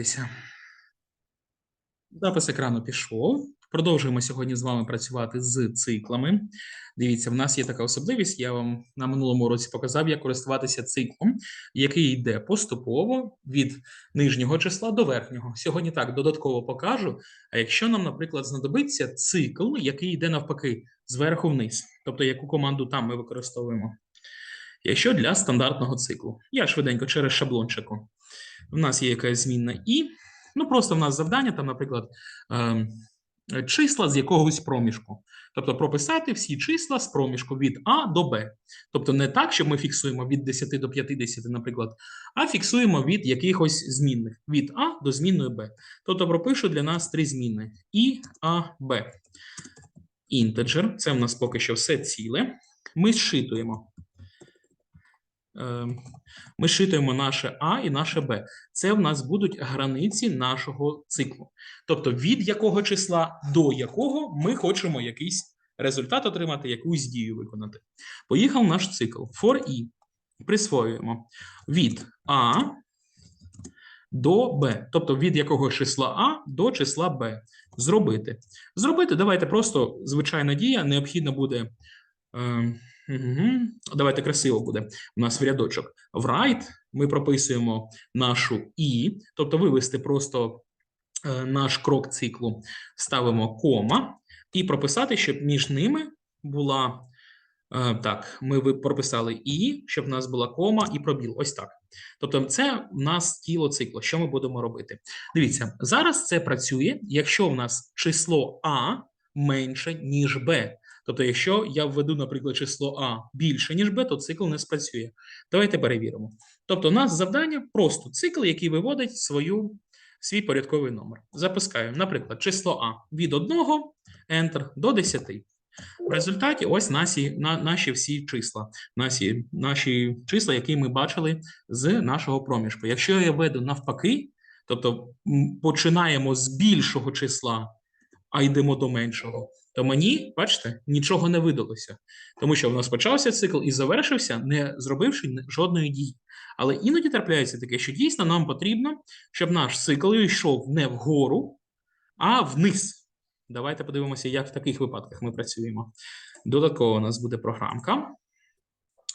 Дивіться. Запис екрану пішов. Продовжуємо сьогодні з вами працювати з циклами. Дивіться, в нас є така особливість. Я вам на минулому році показав, як користуватися циклом, який йде поступово від нижнього числа до верхнього. Сьогодні так додатково покажу. А якщо нам, наприклад, знадобиться цикл, який йде навпаки зверху вниз, тобто яку команду там ми використовуємо. Якщо для стандартного циклу, я швиденько через шаблончику. У нас є якась змінна і, ну просто в нас завдання, там, наприклад, ем, числа з якогось проміжку. Тобто прописати всі числа з проміжку від А до Б. Тобто не так, щоб ми фіксуємо від 10 до 50, наприклад, а фіксуємо від якихось змінних від А до змінної Б. Тобто пропишу для нас три зміни І, А, Б. Інтеджер це в нас поки що все ціле. Ми зшитуємо. Ем, Ми зшитуємо наше А і наше Б. Це в нас будуть границі нашого циклу. Тобто від якого числа до якого ми хочемо якийсь результат отримати, якусь дію виконати. Поїхав наш цикл. For i присвоюємо від А до Б. Тобто від якого числа А до числа Б. Зробити. Зробити, давайте просто звичайна дія, необхідно буде. Е, Угу. Давайте красиво буде. У нас в рядочок. В right ми прописуємо нашу і, тобто вивести просто е, наш крок циклу, ставимо кома і прописати, щоб між ними була. е, так, ми прописали і, щоб в нас була кома і пробіл. Ось так. Тобто, це в нас тіло циклу. Що ми будемо робити? Дивіться, зараз це працює, якщо в нас число А менше, ніж Б. Тобто, якщо я введу, наприклад, число А більше, ніж Б, то цикл не спрацює. Давайте перевіримо. Тобто, у нас завдання просто цикл, який виводить свою, свій порядковий номер. Запускаємо, наприклад, число А від 1, Enter, до 10. В результаті ось наші, на, наші всі числа, наші, наші числа, які ми бачили з нашого проміжку. Якщо я веду навпаки, тобто починаємо з більшого числа, а йдемо до меншого, то мені, бачите, нічого не видалося. Тому що в нас почався цикл і завершився, не зробивши жодної дії. Але іноді трапляється таке, що дійсно нам потрібно, щоб наш цикл йшов не вгору, а вниз. Давайте подивимося, як в таких випадках ми працюємо. Додатково у нас буде програмка.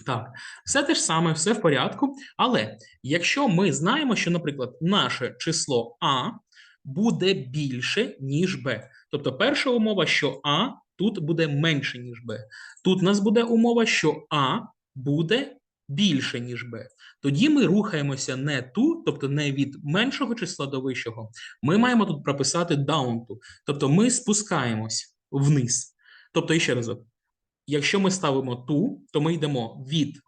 Так, все те ж саме, все в порядку. Але якщо ми знаємо, що, наприклад, наше число А буде більше, ніж Б. Тобто перша умова, що А тут буде менше, ніж Б. Тут у нас буде умова, що А буде більше, ніж Б. Тоді ми рухаємося не ту, тобто не від меншого числа до вищого. Ми маємо тут прописати to, тобто ми спускаємось вниз. Тобто, іще разок, якщо ми ставимо ту, то ми йдемо від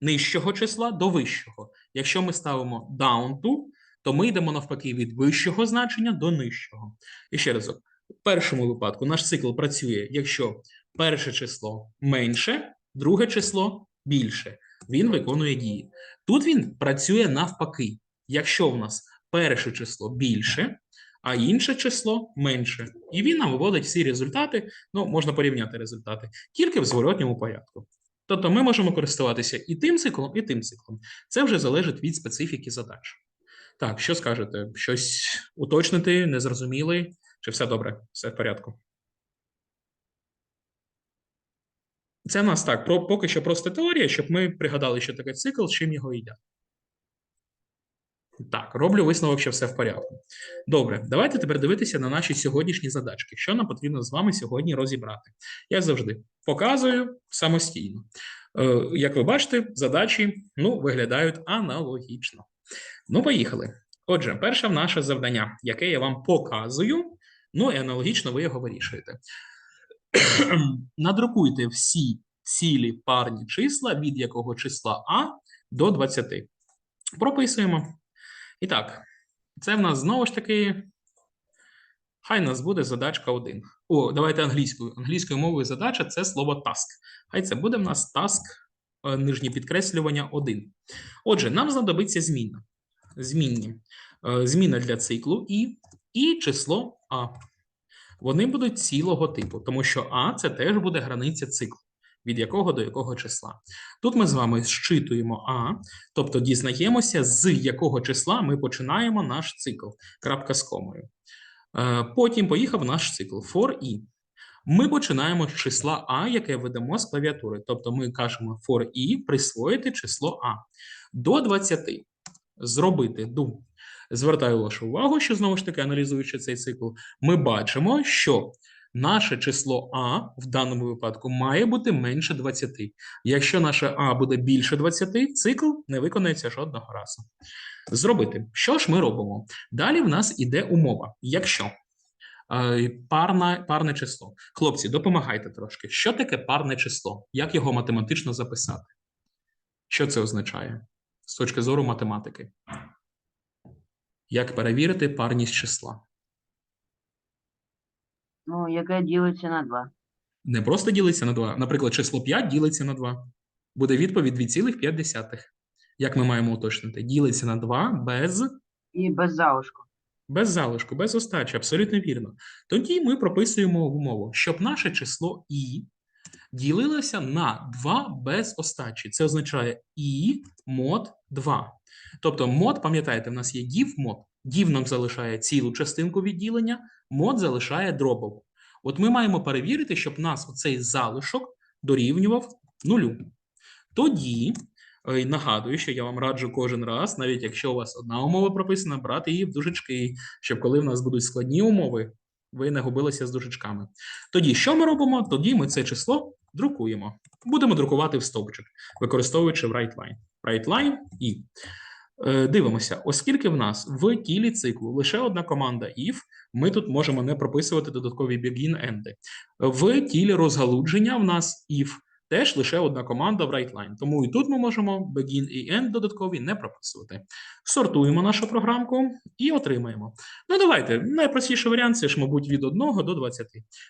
нижчого числа до вищого. Якщо ми ставимо to, то ми йдемо навпаки від вищого значення до нижчого. І ще разок, першому випадку наш цикл працює, якщо перше число менше, друге число більше. Він виконує дії. Тут він працює навпаки. Якщо в нас перше число більше, а інше число менше. І він нам виводить всі результати. Ну, можна порівняти результати, тільки в зворотньому порядку. Тобто ми можемо користуватися і тим циклом, і тим циклом. Це вже залежить від специфіки задач. Так, що скажете? Щось уточнити, не зрозуміли? Чи все добре? Все в порядку? Це в нас так, про, поки що просто теорія, щоб ми пригадали, що таке цикл, чим його їдять. Так, роблю висновок, що все в порядку. Добре, давайте тепер дивитися на наші сьогоднішні задачки. Що нам потрібно з вами сьогодні розібрати? Як завжди, показую самостійно. Е, як ви бачите, задачі ну, виглядають аналогічно. Ну, поїхали. Отже, перше наше завдання, яке я вам показую, ну і аналогічно ви його вирішуєте. Надрукуйте всі цілі парні числа, від якого числа А до 20. Прописуємо. І так, це в нас знову ж таки. Хай нас буде задачка 1. О, давайте англійською. Англійською мовою задача це слово task. Хай це буде в нас task, е, нижнє підкреслювання 1. Отже, нам знадобиться зміна. Змінні. Е, Зміна для циклу і, і число А. Вони будуть цілого типу, тому що А це теж буде границя циклу. від якого до якого числа. Тут ми з вами зчитуємо А, тобто дізнаємося, з якого числа ми починаємо наш цикл. Крапка з комою. Е, Потім поїхав наш цикл for i. Ми починаємо з числа А, яке ведемо з клавіатури. Тобто ми кажемо for i присвоїти число А. До 20 зробити do. Звертаю вашу увагу, що знову ж таки, аналізуючи цей цикл, ми бачимо, що наше число А в даному випадку має бути менше 20. Якщо наше А буде більше 20, цикл не виконається жодного разу. Зробити. Що ж ми робимо? Далі в нас іде умова. Якщо е, парна, парне число. Хлопці, допомагайте трошки. Що таке парне число? Як його математично записати? Що це означає з точки зору математики? Як перевірити парність числа? Ну, яке ділиться на 2. Не просто ділиться на 2. Наприклад, число 5 ділиться на 2. Буде відповідь 2,5. Як ми маємо уточнити? Ділиться на 2 без, І без залишку. без залишку, без остачі. Абсолютно вірно. Тоді ми прописуємо умову, щоб наше число і ділилося на 2 без остачі. Це означає і мод 2. Тобто мод, пам'ятаєте, в нас є div мод. Div нам залишає цілу частинку відділення, мод залишає дробову. От ми маємо перевірити, щоб нас оцей залишок дорівнював нулю. Тоді, е, нагадую, що я вам раджу кожен раз, навіть якщо у вас одна умова прописана, брати її в дужечки, щоб коли в нас будуть складні умови, ви не губилися з дужечками. Тоді що ми робимо? Тоді ми це число друкуємо. Будемо друкувати в стовпчик, використовуючи WriteLine. WriteLine і Е, Дивимося, оскільки в нас в тілі циклу лише одна команда if, ми тут можемо не прописувати додаткові begin end. В тілі розгалудження в нас if теж лише одна команда в WriteLine. Тому і тут ми можемо begin і end додаткові не прописувати. Сортуємо нашу програмку і отримаємо. Ну, давайте. Найпростіший варіант це ж, мабуть, від 1 до 20.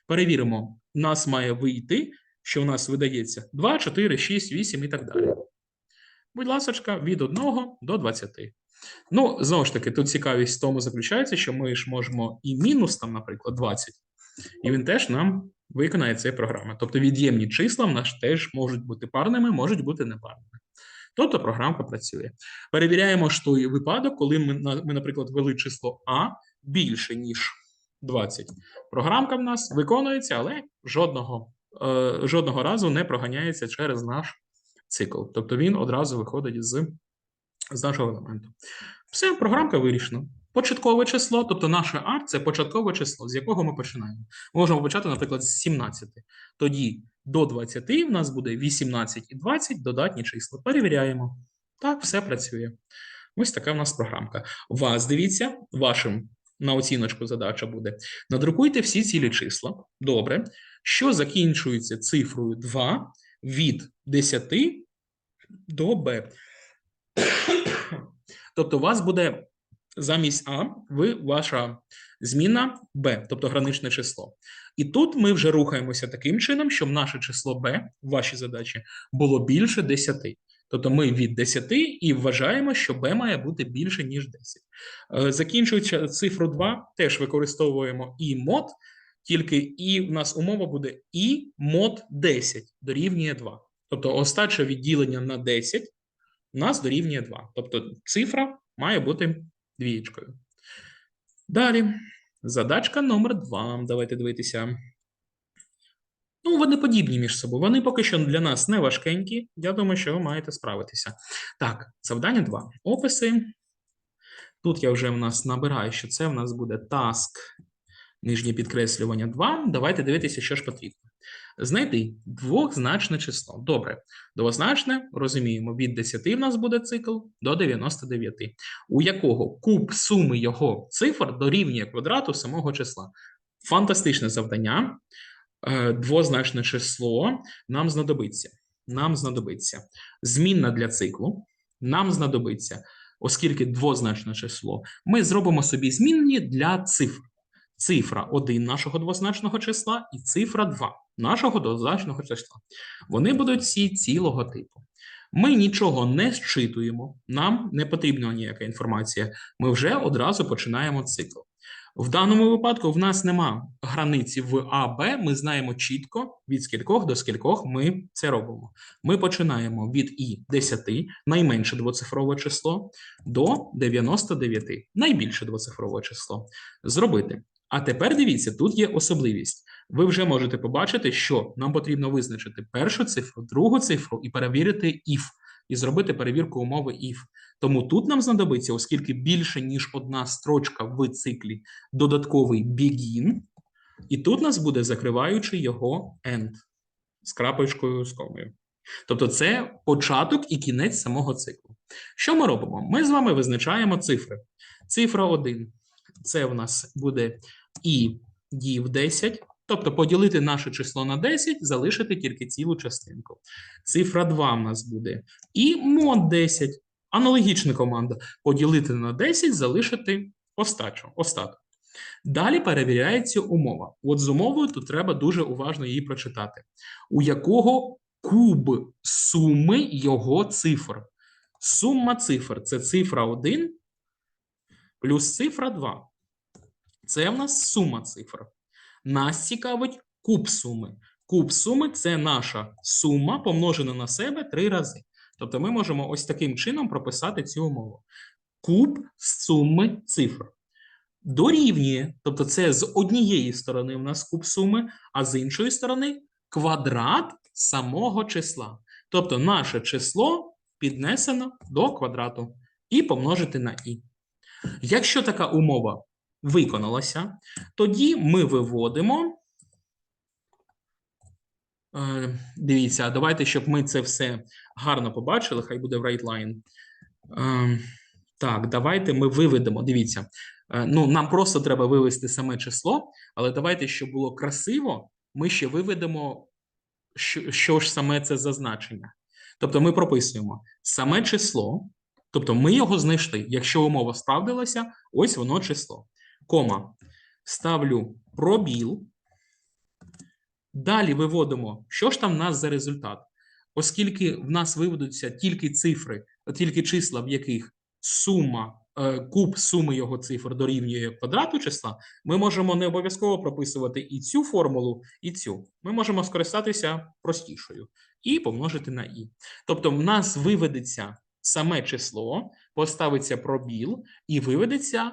Перевіримо, нас має вийти, що у нас видається 2, 4, 6, 8 і так далі. Будь ласка, від 1 до 20. Ну, знову ж таки, тут цікавість в тому заключається, що ми ж можемо і мінус, там, наприклад, 20, і він теж нам виконає цієї програми. Тобто від'ємні числа в нас теж можуть бути парними, можуть бути непарними. Тобто програмка працює. Перевіряємо ж той випадок, коли ми, ми, наприклад, ввели число А більше, ніж 20. Програмка в нас виконується, але жодного, е, жодного разу не проганяється через наш цикл. Тобто він одразу виходить з, з нашого елементу. Все, програмка вирішена. Початкове число, тобто наше А це початкове число, з якого ми починаємо. Ми можемо почати, наприклад, з 17. Тоді до 20 в нас буде 18 і 20 додатні числа. Перевіряємо. Так, все працює. Ось така в нас програмка. Вас дивіться, вашим на оціночку задача буде. Надрукуйте всі цілі числа. Добре. Що закінчується цифрою 2 від 10 до Б. Тобто, у вас буде замість А ви, ваша зміна Б, тобто граничне число. І тут ми вже рухаємося таким чином, щоб наше число Б в вашій задачі було більше 10. Тобто ми від 10 і вважаємо, що Б має бути більше, ніж 10. Е, Закінчуючи цифру 2, теж використовуємо і мод, тільки і в нас умова буде і мод 10 дорівнює 2. Тобто остача відділення на 10 у нас дорівнює 2. Тобто цифра має бути двієчкою. Далі. Задачка номер 2. Давайте дивитися. Ну, вони подібні між собою. Вони поки що для нас не важкенькі. Я думаю, що ви маєте справитися. Так, завдання 2. Описи. Тут я вже в нас набираю, що це в нас буде task, нижнє підкреслювання 2. Давайте дивитися, що ж потрібно. Знайти двозначне число. Добре. Двозначне, розуміємо, від 10 в нас буде цикл до 99, у якого куб суми його цифр дорівнює квадрату самого числа. Фантастичне завдання. Е, Двозначне число нам знадобиться. Нам знадобиться змінна для циклу. Нам знадобиться, оскільки двозначне число, ми зробимо собі змінні для цифр. Цифра 1 нашого двозначного числа і цифра 2 нашого двозначного числа. Вони будуть всі цілого типу. Ми нічого не зчитуємо, нам не потрібна ніяка інформація. Ми вже одразу починаємо цикл. В даному випадку в нас нема границі в А, Б. Ми знаємо чітко, від скількох до скількох ми це робимо. Ми починаємо від І 10, найменше двоцифрове число, до 99, найбільше двоцифрове число. Зробити. А тепер дивіться, тут є особливість. Ви вже можете побачити, що нам потрібно визначити першу цифру, другу цифру і перевірити if, і зробити перевірку умови if. Тому тут нам знадобиться, оскільки більше ніж одна строчка в циклі, додатковий begin, і тут нас буде закриваючи його end з крапочкою з комою. Тобто це початок і кінець самого циклу. Що ми робимо? Ми з вами визначаємо цифри. Цифра 1 це в нас буде і дів 10, тобто поділити наше число на 10, залишити тільки цілу частинку. Цифра 2 в нас буде і мод 10. Аналогічна команда. Поділити на 10, залишити остачу, остаток. Далі перевіряється умова. От з умовою тут треба дуже уважно її прочитати. У якого куб суми його цифр? Сума цифр це цифра 1 плюс цифра 2. Це в нас сума цифр. Нас цікавить куб суми. Куб суми це наша сума помножена на себе три рази. Тобто ми можемо ось таким чином прописати цю умову. Куб суми цифр дорівнює, тобто це з однієї сторони в нас куб суми, а з іншої сторони квадрат самого числа. Тобто наше число піднесено до квадрату і помножити на і. Якщо така умова виконалася, тоді ми виводимо. Е, Дивіться, давайте, щоб ми це все гарно побачили, хай буде в line. Е, Так, давайте ми виведемо. Дивіться, е, ну нам просто треба вивести саме число, але давайте, щоб було красиво, ми ще виведемо, що, ж саме це за значення. Тобто ми прописуємо саме число, тобто ми його знайшли. Якщо умова справдилася, ось воно число. Кома. Ставлю пробіл. Далі виводимо, що ж там в нас за результат. Оскільки в нас виведуться тільки цифри, тільки числа, в яких сума, е, куб суми його цифр дорівнює квадрату числа, ми можемо не обов'язково прописувати і цю формулу, і цю. Ми можемо скористатися простішою і помножити на і. Тобто, в нас виведеться саме число, поставиться пробіл і виведеться,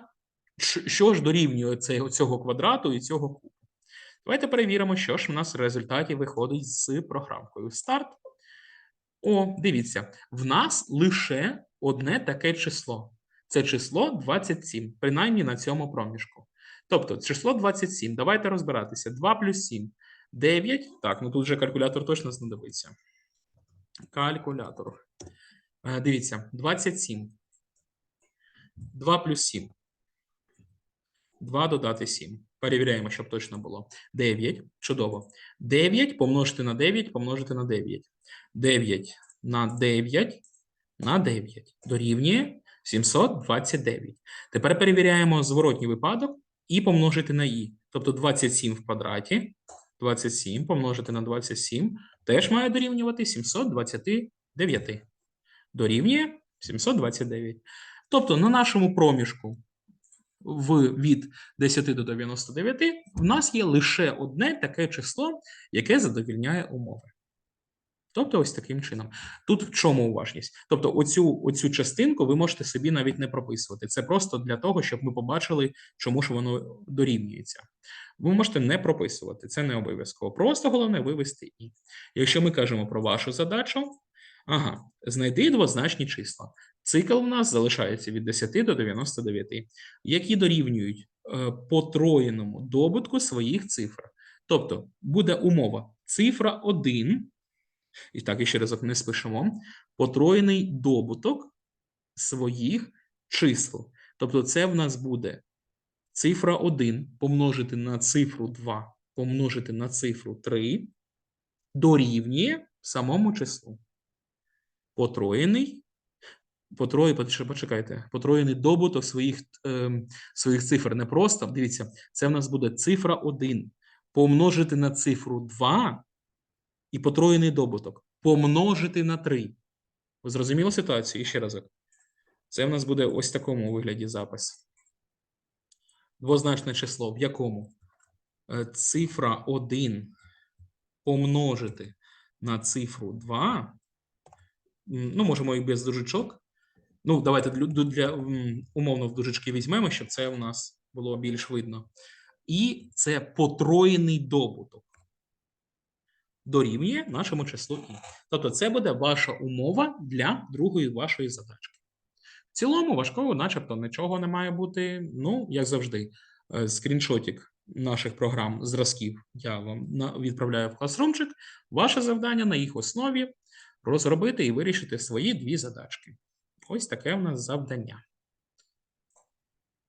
що ж дорівнює цього, квадрату і цього кубу. Давайте перевіримо, що ж в нас в результаті виходить з програмкою. Старт. О, дивіться, в нас лише одне таке число. Це число 27, принаймні на цьому проміжку. Тобто, число 27. Давайте розбиратися. 2 плюс 7. 9. Так, ну тут вже калькулятор точно знадобиться. Калькулятор. Е, Дивіться, 27. 2 плюс 7. 2 додати 7. Перевіряємо, щоб точно було. 9. Чудово. 9 помножити на 9, помножити на 9. 9 на 9 на 9 дорівнює 729. Тепер перевіряємо зворотній випадок і помножити на і. Тобто 27 в квадраті. 27 помножити на 27 теж має дорівнювати 729. Дорівнює 729. Тобто на нашому проміжку в, від 10 до 99 в нас є лише одне таке число, яке задовільняє умови. Тобто, ось таким чином. Тут в чому уважність? Тобто, оцю, оцю частинку ви можете собі навіть не прописувати. Це просто для того, щоб ми побачили, чому ж воно дорівнюється. Ви можете не прописувати, це не обов'язково. Просто головне вивести і. Якщо ми кажемо про вашу задачу, ага, знайди двозначні числа. Цикл у нас залишається від 10 до 99, які дорівнюють е, потроєному добутку своїх цифр. Тобто буде умова цифра 1, і так, і ще разок не спишемо, потроєний добуток своїх чисел. Тобто це в нас буде цифра 1 помножити на цифру 2, помножити на цифру 3, дорівнює самому числу. Потроєний Потрої, поч- почекайте, потроєний добуток своїх, ем, своїх цифр не просто. Дивіться, це в нас буде цифра 1 помножити на цифру 2 і потроєний добуток помножити на 3. Ви зрозуміли ситуацію? І ще разок. Це в нас буде ось в такому вигляді запис. двозначне число, в якому е, цифра 1 помножити на цифру 2, ну, можемо і без дужечок. Ну, давайте для, для, умовно в дужечки візьмемо, щоб це у нас було більш видно. І це потроєний добуток дорівнює нашому числу і. Тобто, це буде ваша умова для другої вашої задачки. В цілому, важкого, начебто, нічого не має бути. Ну, як завжди, е, скріншотик наших програм зразків я вам відправляю в класрумчик. Ваше завдання на їх основі розробити і вирішити свої дві задачки. Ось таке у нас завдання.